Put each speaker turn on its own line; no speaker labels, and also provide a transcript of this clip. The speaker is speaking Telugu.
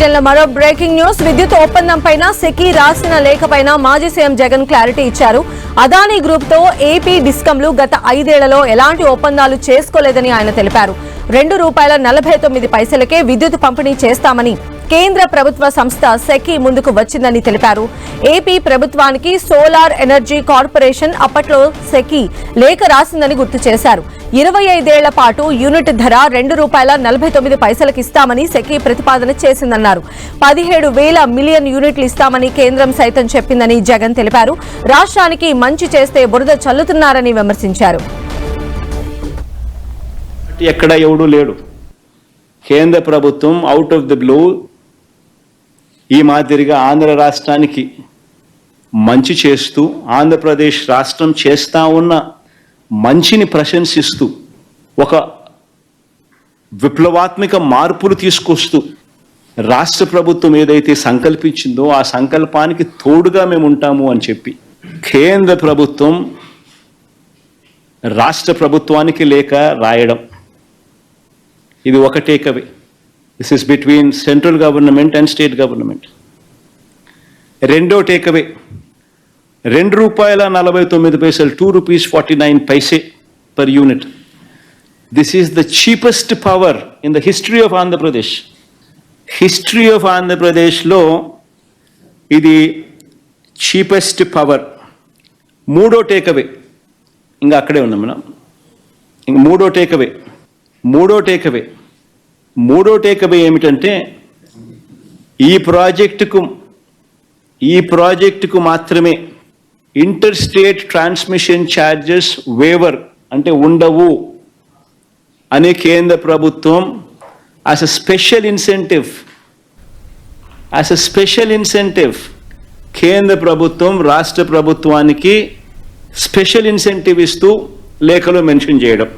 బులెటిన్ మరో బ్రేకింగ్ న్యూస్. విద్యుత్ ఒప్పందం పైన సెకీ రాసిన లేఖపైన మాజీ సీఎం జగన్ క్లారిటీ ఇచ్చారు. అదానీ గ్రూప్తో ఏపీ డిస్కంలు గత ఐదేళ్ళలో ఎలాంటి ఒప్పందాలు చేసుకోలేదని ఆయన తెలిపారు. రెండు రూపాయల నలభై తొమ్మిది పైసలకే విద్యుత్ పంపిణీ చేస్తామని కేంద్ర ప్రభుత్వ సంస్థ సెకి ముందుకు వచ్చిందని తెలిపారు. ఏపీ ప్రభుత్వానికి సోలార్ ఎనర్జీ కార్పొరేషన్ అప్పట్లో సెకి లేఖ రాసిందని గుర్తు చేశారు. ఇరవై ఐదేళ్ళ పాటు యూనిట్ ధర రెండు రూపాయల నలభై తొమ్మిది పైసలకు ఇస్తామని సెకీ ప్రతిపాదన చేసిందన్నారు. పదిహేడు వేల మిలియన్ యూనిట్లు ఇస్తామని కేంద్రం సైతం చెప్పిందని జగన్ తెలిపారు. రాష్ట్రానికి మంచి చేస్తే బురద చల్లుతున్నారని విమర్శించారు.
ఎక్కడ ఎవడు లేడు. కేంద్ర ప్రభుత్వం అవుట్ ఆఫ్ ది బ్లూ ఈ మాదిరిగా ఆంధ్ర రాష్ట్రానికి మంచి చేస్తూ ఆంధ్రప్రదేశ్ రాష్ట్రం చేస్తా ఉన్న మంచిని ప్రశంసిస్తూ ఒక విప్లవాత్మక మార్పులు తీసుకొస్తూ రాష్ట్ర ప్రభుత్వం ఏదైతే సంకల్పించిందో ఆ సంకల్పానికి తోడుగా మేము ఉంటాము అని చెప్పి కేంద్ర ప్రభుత్వం రాష్ట్ర ప్రభుత్వానికి లేక రాయడం. ఇది ఒకటే కవి. This is between central government and state government రెండో టేక్అవే రెండు రూపాయల నలభై తొమ్మిది పైసలు two rupees forty nine paise per unit this is the cheapest power in the history of Andhra Pradesh history of ఆంధ్రప్రదేశ్లో ఇది చీపెస్ట్ పవర్ మూడో టేకవే ఇంకా అక్కడే ఉన్నాం మనం. ఇంక మూడో టేకవే మూడో టేకవే మూడో టేకబే ఏమిటంటే ఈ ప్రాజెక్టుకు ఈ ప్రాజెక్టుకు మాత్రమే inter state transmission charges waiver అంటే ఉండవు అనే కేంద్ర ప్రభుత్వం as a special incentive as a special incentive కేంద్ర ప్రభుత్వం రాష్ట్ర ప్రభుత్వానికి స్పెషల్ ఇన్సెంటివ్ ఇస్తూ లేఖలో మెన్షన్ చేయడం.